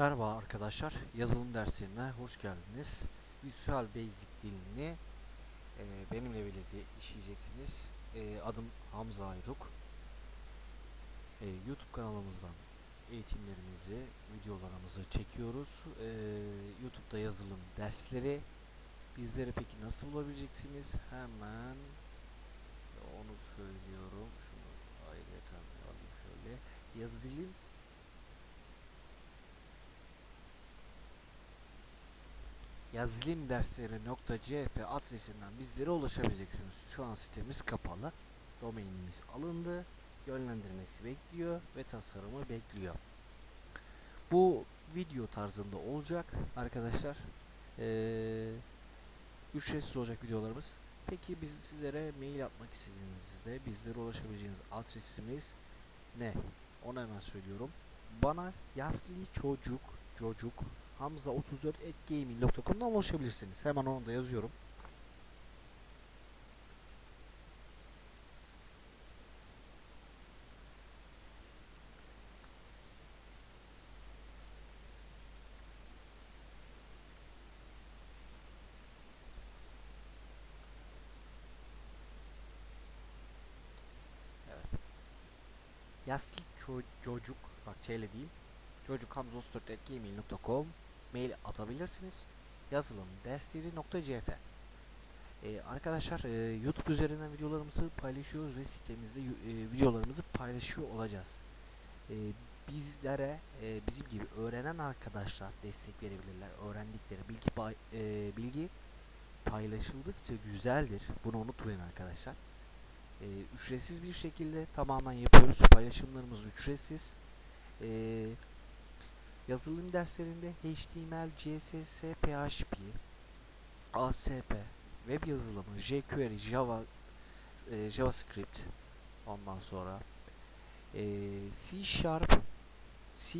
Merhaba arkadaşlar, yazılım derslerine hoş geldiniz. Visual Basic dilini e, benimle birlikte işleyeceksiniz. E, adım Hamza Ayruk. E, YouTube kanalımızdan eğitimlerimizi, videolarımızı çekiyoruz. E, YouTube'da yazılım dersleri. Bizleri peki nasıl bulabileceksiniz? Hemen onu söylüyorum. Şunu ayrıyeten alayım şöyle. Yazılım yazılımdersleri.cf adresinden bizlere ulaşabileceksiniz. Şu an sitemiz kapalı. Domainimiz alındı. Yönlendirmesi bekliyor ve tasarımı bekliyor. Bu video tarzında olacak arkadaşlar. Ee, ücretsiz olacak videolarımız. Peki biz sizlere mail atmak istediğinizde bizlere ulaşabileceğiniz adresimiz ne? Onu hemen söylüyorum. Bana yaslı çocuk çocuk hamza34@gmail.com'dan ulaşabilirsiniz. Hemen onu da yazıyorum. Yaslı ço- çocuk bak şeyle değil. Çocuk hamza34@gmail.com mail atabilirsiniz. Yazılım dersleri.cf ee, Arkadaşlar e, YouTube üzerinden videolarımızı paylaşıyoruz ve sitemizde e, videolarımızı paylaşıyor olacağız. E, bizlere e, bizim gibi öğrenen arkadaşlar destek verebilirler. Öğrendikleri bilgi pay- e, bilgi paylaşıldıkça güzeldir. Bunu unutmayın arkadaşlar. E, ücretsiz bir şekilde tamamen yapıyoruz. Paylaşımlarımız ücretsiz. E, yazılım derslerinde HTML, CSS, PHP, ASP, web yazılımı, jQuery, Java, e, JavaScript, ondan sonra e, C Sharp, C++,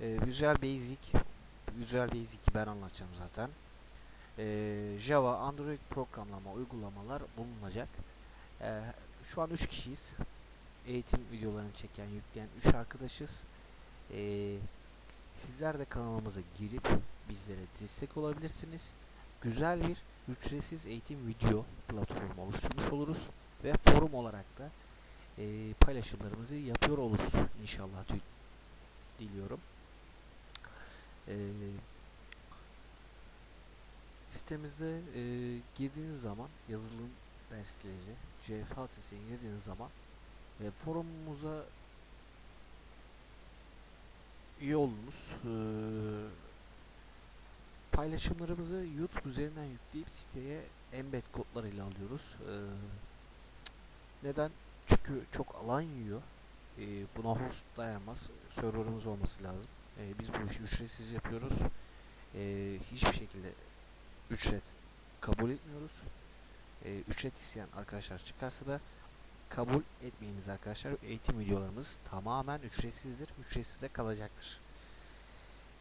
e, Visual Basic, Visual Basic'i ben anlatacağım zaten. E, Java, Android programlama, uygulamalar bulunacak. E, şu an 3 kişiyiz. Eğitim videolarını çeken, yükleyen 3 arkadaşız. Ee, sizler de kanalımıza girip bizlere destek olabilirsiniz. Güzel bir ücretsiz eğitim video platformu oluşturmuş oluruz ve forum olarak da e, paylaşımlarımızı yapıyor oluruz inşallah diliyorum. Ee, sitemizde e, girdiğiniz zaman yazılım dersleri CF adresine girdiğiniz zaman e, forumumuza üye olunuz. Ee, paylaşımlarımızı YouTube üzerinden yükleyip siteye embed kodlarıyla alıyoruz. Ee, neden? Çünkü çok alan yiyor. Ee, buna host dayanmaz. Serverımız olması lazım. Ee, biz bu işi ücretsiz yapıyoruz. Ee, hiçbir şekilde ücret kabul etmiyoruz. Ee, ücret isteyen arkadaşlar çıkarsa da kabul etmeyiniz arkadaşlar. Eğitim videolarımız tamamen ücretsizdir. Ücretsize kalacaktır.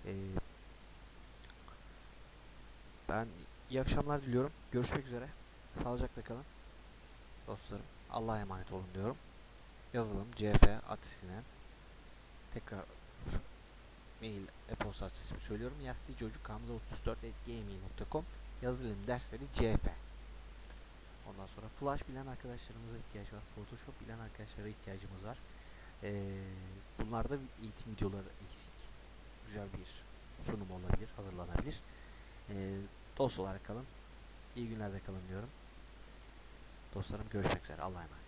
Ee, ben iyi akşamlar diliyorum. Görüşmek üzere. Sağlıcakla kalın. Dostlarım Allah'a emanet olun diyorum. Yazılım CF adresine tekrar mail e-posta adresimi söylüyorum. yastiçocukhamza34@gmail.com Yazılım dersleri CF Ondan sonra Flash bilen arkadaşlarımıza ihtiyaç var. Photoshop bilen arkadaşlara ihtiyacımız var. Ee, bunlarda eğitim videoları eksik. Güzel bir sunum olabilir, hazırlanabilir. Ee, dost olarak kalın. İyi günlerde kalın diyorum. Dostlarım görüşmek üzere. Allah'a emanet.